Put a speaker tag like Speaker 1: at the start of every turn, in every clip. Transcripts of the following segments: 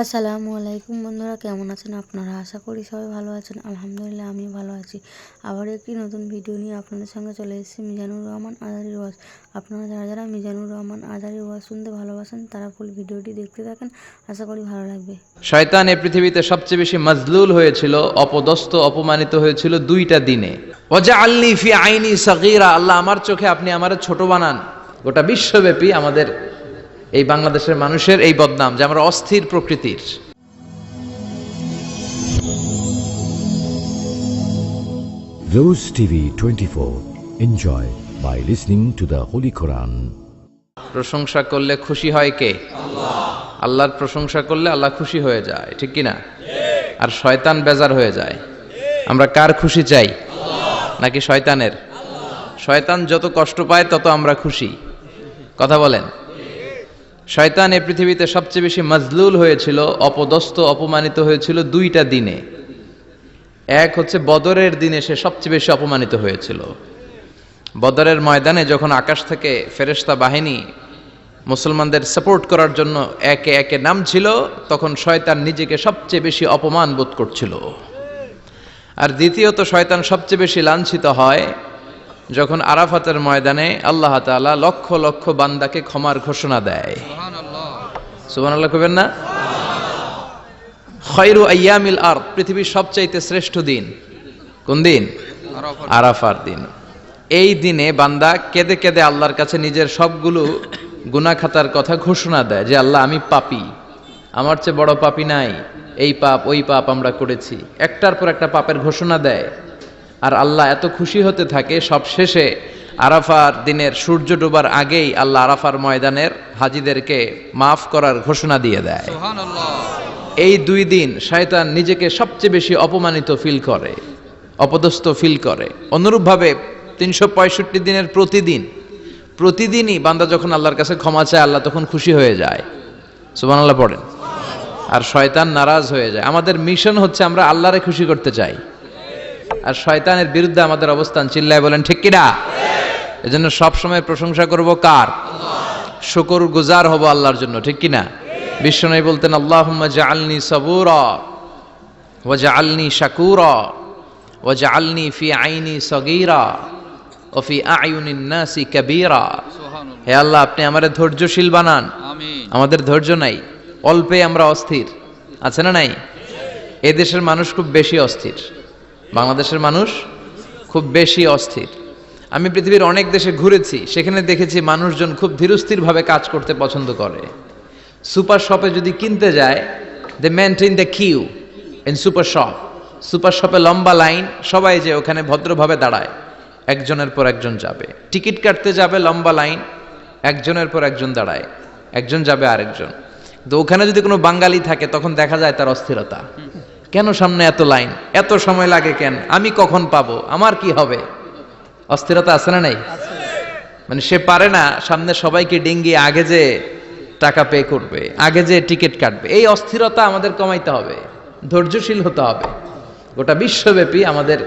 Speaker 1: আসসালামু আলাইকুম বন্ধুরা, কেমন আছেন আপনারা? আশা করি সবাই ভালো আছেন। আলহামদুলিল্লাহ আমি ভালো আছি। আবার একটি নতুন ভিডিও নিয়ে আপনাদের সঙ্গে চলে এসেছি, মিজানুর রহমান আজারি ওয়াজ। আপনারা যারা যারা মিজানুর রহমান আজারি ওয়াজ শুনতে ভালোবাসেন, তারা ফুল ভিডিওটি দেখতে থাকেন। আশা করি ভালো লাগবে।
Speaker 2: শয়তান এই পৃথিবীতে সবচেয়ে বেশি মজলুল হয়েছিল, অপদস্থ, অপমানিত হয়েছিল দুইটা দিনে। ওজা আল্লি ফি আইনি সগীরা। আল্লাহ আমার চোখে আপনি আমার ছোট বানান। গোটা বিশ্বব্যাপী আমাদের এই বাংলাদেশের মানুষের এই বদনাম যে আমরা অস্থির প্রকৃতির।
Speaker 3: Rose TV 24. Enjoy by listening to the Holy Quran.
Speaker 2: প্রশংসা করলে খুশি হয় কে? আল্লাহর প্রশংসা করলে আল্লাহ খুশি হয়ে যায় ঠিক কি না আর শয়তান বেজার হয়ে যায়। আমরা কার খুশি চাই? নাকি শয়তানের? শয়তান যত কষ্ট পায় তত আমরা খুশি। কথা বলেন। শয়তান এ পৃথিবীতে সবচেয়ে বেশি মজলুল হয়েছিল, অপদস্থ, অপমানিত হয়েছিল দুইটা দিনে। এক হচ্ছে বদরের দিনে সে সবচেয়ে বেশি অপমানিত হয়েছিল। বদরের ময়দানে যখন আকাশ থেকে ফেরেশতা বাহিনী মুসলমানদের সাপোর্ট করার জন্য একে একে নামছিল, তখন শয়তান নিজেকে সবচেয়ে বেশি অপমান বোধ করছিল। আর দ্বিতীয়ত, শয়তান সবচেয়ে বেশি লাঞ্ছিত হয় যখন আরাফাতের ময়দানে আল্লাহ তাআলা লক্ষ লক্ষ বান্দাকে ক্ষমার ঘোষণা দেয়। সুবহানাল্লাহ। কবেন না? খয়রু আইয়ামিল আর পৃথিবীর সবচাইতে শ্রেষ্ঠ দিন। কোন দিন? আরাফার দিন। এই দিনে বান্দা কেঁদে কেঁদে আল্লাহর কাছে নিজের সবগুলো গুনাখাতার কথা ঘোষণা দেয় যে আল্লাহ আমি পাপি। আমার চেয়ে বড় পাপি নাই। এই পাপ ওই পাপ আমরা করেছি। একটার পর একটা পাপের ঘোষণা দেয়। আর আল্লাহ এত খুশি হতে থাকে সব শেষে আরাফার দিনের সূর্য ডোবার আগেই আল্লাহ আরাফার ময়দানের হাজিদেরকে মাফ করার ঘোষণা দিয়ে দেয়। এই দুই দিন শয়তান নিজেকে সবচেয়ে বেশি অপমানিত ফিল করে অপদস্থ ফিল করে। অনুরূপভাবে তিনশো পঁয়ষট্টি দিনের প্রতিদিন প্রতিদিনই বান্দা যখন আল্লাহর কাছে ক্ষমা চায় আল্লাহ তখন খুশি হয়ে যায়। সুবান আল্লাহ পড়েন। আর শয়তান নারাজ হয়ে যায়। আমাদের মিশন হচ্ছে আমরা আল্লাহরে খুশি করতে চাই। আর শয়তানের বিরুদ্ধে আমাদের অবস্থান চিল্লায় বলেন ঠিক কিনা? এজন্য সবসময় প্রশংসা করব কার? শুকর গুজার হব আল্লাহর জন্য ঠিক কিনা? বিশ্বনবী বলতেন আল্লাহুম্মা জাআলনি সাবুরা ওয়া জাআলনি শাকুরা ওয়া জাআলনি ফি আইনি সগীরা ও ফি আয়ুনিন নাসি কাবীরা। হে আল্লাহ আপনি আমাদের ধৈর্যশীল বানান। আমাদের ধৈর্য নাই অল্পে আমরা অস্থির। আছে না নাই? এ দেশের মানুষ খুব বেশি অস্থির। বাংলাদেশের মানুষ খুব বেশি অস্থির। আমি পৃথিবীর অনেক দেশে ঘুরেছি, সেখানে দেখেছি মানুষজন খুব ধীরস্থিরভাবে কাজ করতে পছন্দ করে। সুপার শপে যদি কিনতে যায় they maintain the queue in super shop super শপে লম্বা লাইন, সবাই যে ওখানে ভদ্রভাবে দাঁড়ায়, একজনের পর একজন যাবে। টিকিট কাটতে যাবে লম্বা লাইন, একজনের পর একজন দাঁড়ায়, একজন যাবে আরেকজন। তো ওখানে যদি কোনো বাঙালি থাকে, তখন দেখা যায় তার অস্থিরতা। কেন সামনে এত লাইন? এত সময় লাগে কেন? আমি কখন পাবো? আমার কি হবে? অস্থিরতা আছে না নাই? মানে সে পারে না, সামনে সবাইকে ডিঙ্গি আগে যে টাকা পে করবে, আগে যে টিকিট কাটবে, এই অস্থিরতা আমাদের কমাইতে হবে, ধৈর্যশীল হতে হবে। গোটা বিশ্বব্যাপী আমাদের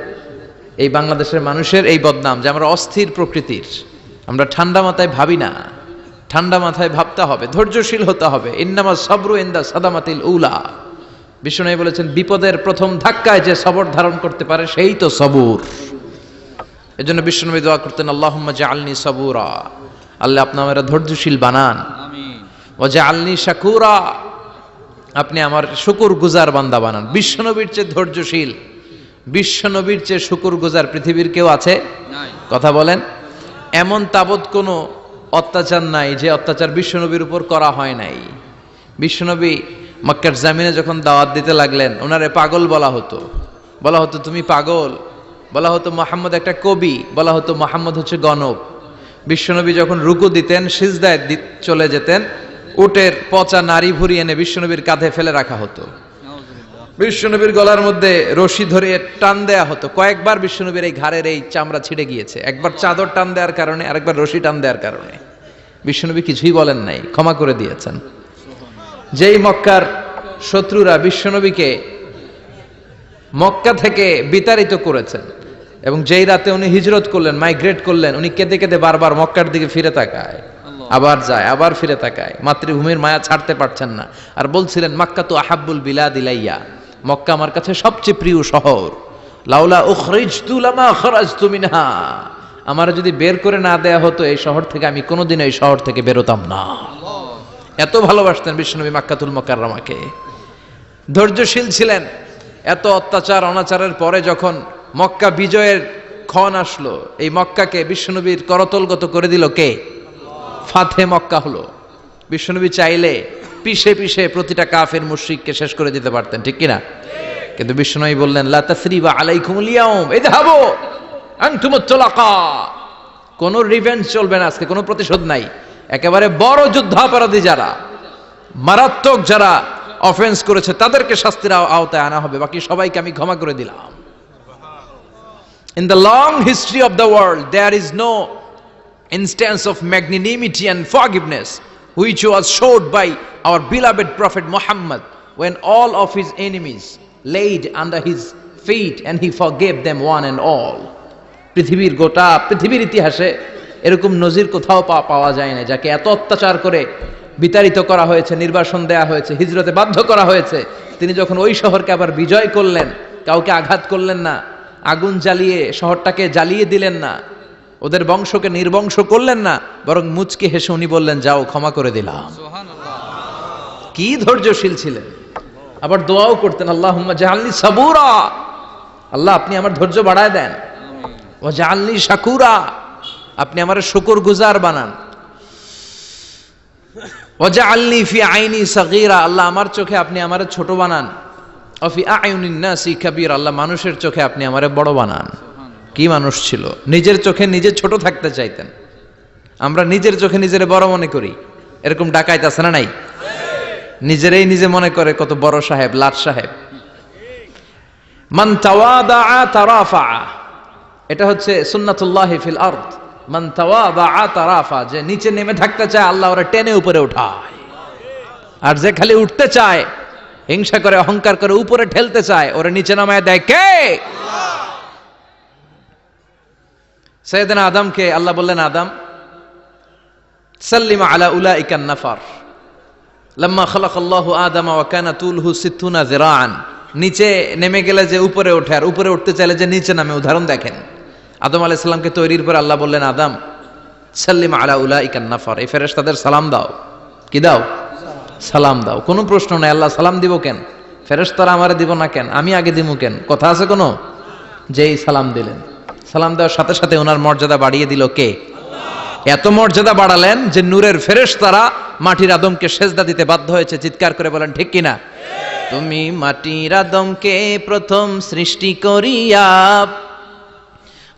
Speaker 2: এই বাংলাদেশের মানুষের এই বদনাম যে আমরা অস্থির প্রকৃতির, আমরা ঠান্ডা মাথায় ভাবি না, ঠান্ডা মাথায় ভাবতে হবে, ধৈর্যশীল হতে হবে। ইন্নামা সবরু ইন্দা সাদামাতিল উলা। বিষ্ণু বলেছেন বিপদের প্রথম ধাক্কায় যে সবর ধারণ করতে পারে সেই তো সবুর। এজন্য বিষ্ণুনবী দোয়া করতেন আল্লাহুম্মা জাআলনি সাবুরা আল্লাহ আপনি আমার ধৈর্যশীল বানান। ও যে আলনি শাকুরা আপনি আমার শুকুর গুজার বান্দা বানান। বিশ্বনবীর চেয়ে ধৈর্যশীল বিশ্বনবীর চেয়ে শুকুর গুজার পৃথিবীর কেউ আছে? কথা বলেন। এমন তাবৎ কোনো অত্যাচার নাই যে অত্যাচার বিশ্বনবীর উপর করা হয় নাই। বিশ্বনবী মক্কার জামিনে যখন দাওয়াত দিতে লাগলেন, ওনারে পাগল বলা হতো। বলা হতো, তুমি পাগল? বলা হতো, মোহাম্মদ একটা কবি। বলা হতো, মোহাম্মদ হচ্ছে গণব। বিশ্বনবী যখন রুকু দিতেন, সিজদায় চলে যেতেন, উটের পচা নারী ভুরি এনে বিশ্বনবীর কাঁধে ফেলে রাখা হতো। বিশ্বনবীর গলার মধ্যে রশি ধরে টান দেয়া হতো। কয়েকবার বিশ্বনবীর এই ঘাড়ের এই চামড়া ছিঁড়ে গিয়েছে। একবার চাদর টান দেওয়ার কারণে, আরেকবার রশি টান দেওয়ার কারণে। বিশ্বনবী কিছুই বলেন নাই, ক্ষমা করে দিয়েছেন। যেই মক্কার শত্রুরা বিশ্বনবীকে মক্কা থেকে বিতাড়িত করেছেন। এবং যেই রাতে উনি হিজরত করলেন মাইগ্রেট করলেন উনি কেঁদে কেঁদে বারবার মক্কার দিকে ফিরে তাকায়। আবার যায় আবার ফিরে তাকায়। মাতৃভূমির মায়া ছাড়তে পারছেন না। আর বলছিলেন মাক্কা তো আহাব্বুল বিলাদ ইলাইয়া। মক্কা আমার কাছে সবচেয়ে প্রিয় শহর। লাউলা খরাজতু মিনহা। আমার যদি বের করে না দেয়া হতো এই শহর থেকে আমি কোনোদিন এই শহর থেকে বেরোতাম না। এত ভালোবাসতেন বিশ্বনবী মাক্কাতুল মোকাররমাকে। ধৈর্যশীল ছিলেন। এত অত্যাচার, অনাচারের পরে যখন মক্কা বিজয়ের ক্ষণ আসলো, এই মক্কাকে বিশ্বনবীর করতলগত করে দিল কে? ফাথে মক্কা হলো। বিশ্বনবী চাইলে পিষে পিষে প্রতিটা কাফের মুশরিককে শেষ করে দিতে পারতেন, ঠিক কিনা? কিন্তু বিশ্বনবী বললেন, লা তাসরিবা আলাইকুমুল ইয়াউম, ইযহাবু আনতুমুত তুলাকা কোনো চলবে না, আজকে কোনো প্রতিশোধ নাই। একেবারে বড় যুদ্ধাপরাধী যারা, মারাত্মক যারা অফেন্স করেছে তাদেরকে শাস্তির আওতায় আনা হবে বাকি সবাইকে আমি ক্ষমা করে দিলাম in the long history of the world there is no instance of magnanimity and forgiveness which was showed by our beloved prophet Muhammad when all of his enemies laid under his feet and he forgave them one and all পৃথিবীর গোটা পৃথিবীর ইতিহাসে এরকম নজির কোথাও পাওয়া যায় না যাকে এত অত্যাচার করে বিতাড়িত করা হয়েছে নির্বাসন দেয়া হয়েছে হিজরতে বাধ্য করা হয়েছে। তিনি যখন ওই শহরকে আবার বিজয় করলেন কাউকে আঘাত করলেন না আগুন জ্বালিয়ে শহরটাকে জ্বালিয়ে দিলেন না ওদের বংশকে নির্বংশ করলেন না বরং মুচকে হেসে উনি বললেন যাও ক্ষমা করে দিলাম। কি ধৈর্যশীল ছিলেন। আবার দোয়াও করতেন আল্লাহ জাহাল্লি সাবুরা। আল্লাহ আপনি আমার ধৈর্য বাড়ায় দেন। ও জাহাল্লি শাকুরা। আপনি আমার শুকর গুজার বানান। ও জাহাল্লি ফি আইনি সাগীরা, আল্লাহ আমার চোখে আপনি আমার ছোট বানান। অফি আয়ুনিন নাসি কাবীর, আল্লাহ মানুষের চোখে আপনি আমারে বড় বানান। কি মানুষ ছিল? নিজের চোখে নিজে ছোট থাকতে চাইতেন। আমরা নিজের চোখে নিজের বড় মনে করি। এরকম ডাকাইত আছে না নাই? নিজেরাই নিজে মনে করে কত বড় সাহেব, লাট সাহেব। মান তাওয়াদা তারাফা এটা হচ্ছে সুন্নাতুল্লাহি ফিল আরদ। মান তাওয়াদা তারাফা, যে নিচে নেমে থাকতে চায়, আল্লাহ ওরা টেনে উপরে উঠায়। আর যে খালি উঠতে চায়, হিংসা করে, অহংকার করে উপরে ঠেলতে চায়, ওরা নিচে নামায় দেয় কে? সৈয়দনা আদমকে আল্লাহ বললেন, আদম, সাল্লিমা আলা উলা ইকান নাফার। লম্মা খলাক আল্লাহ আদম ওয়া কানা তুলহু সিত্তুনা জিরাআন নিচে নেমে গেলে যে উপরে ওঠে, আর উপরে উঠতে চাইলে যে নিচে নামে, উদাহরণ দেখেন। আদম আলাইহিস সালামকে তৈরির পর আল্লাহ বললেন, আদম, সাল্লিমা আলা উলা ইকান নাফার। এই ফেরেশতাদের সালাম দাও। কি দাও? সালাম দাও। কোনো প্রশ্ন নাই। আল্লাহ সালাম দিব কেন? ফেরেস তারা আমারে দিব না কেন? আমি আগে দিব কেন? কথা আছে কোনো? যেই সালাম দিলেন। সালাম দেওয়ার সাথে সাথে ওনার মর্যাদা বাড়িয়ে দিল কে? এত মর্যাদা বাড়ালেন যে নূরের ফেরেশ তারা মাটির আদমকে সেজদা দিতে বাধ্য হয়েছে। চিৎকার করে বলেন, ঠিক কিনা? তুমি মাটির আদমকে প্রথম সৃষ্টি করিয়া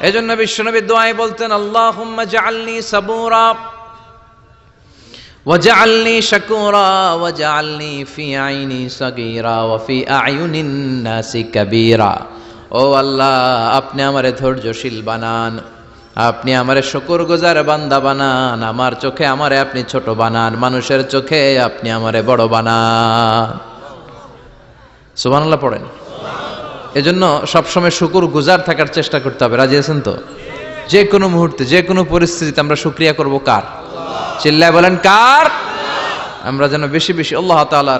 Speaker 2: এজন্য বিশ্বনবী দোয়াই বলতেন আল্লাহুম্মা জাআলনি সাবুরা وجعلني شكورا وجعلني في عيني صغيرا وفي أعين الناس كبيرا ও আল্লাহ আপনি আমারে ধৈর্যশীল বানান আপনি আমারে শকর গোজার বান্দা বানান আমার চোখে আমারে আপনি ছোট বানান মানুষের চোখে আপনি আমারে বড় বানান সুবহানাল্লাহ পড়েন এজন্য সবসময় শুকুর গুজার থাকার চেষ্টা করতে হবে। রাজি আছেন তো? যে কোনো মুহূর্তে, যে কোনো পরিস্থিতিতে আমরা শুক্রিয়া করব কার? চিল্লায় বলেন কার? আমরা যেন বেশি বেশি আল্লাহ তাআলার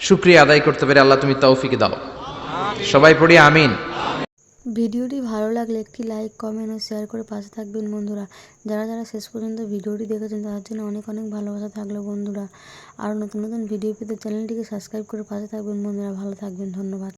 Speaker 2: শুক্রিয়া আদায় করতে পারি। আল্লাহ তুমি তৌফিক দাও। সবাই পড়ি আমিন।
Speaker 1: ভিডিওটি ভালো লাগলে একটি লাইক, কমেন্ট ও শেয়ার করে পাশে থাকবেন বন্ধুরা। যারা যারা শেষ পর্যন্ত ভিডিওটি দেখেছেন, তাদের জন্য অনেক অনেক ভালোবাসা থাকল বন্ধুরা। আরও নতুন নতুন ভিডিও পেতে চ্যানেলটিকে সাবস্ক্রাইব করে পাশে থাকবেন বন্ধুরা। ভালো থাকবেন, ধন্যবাদ।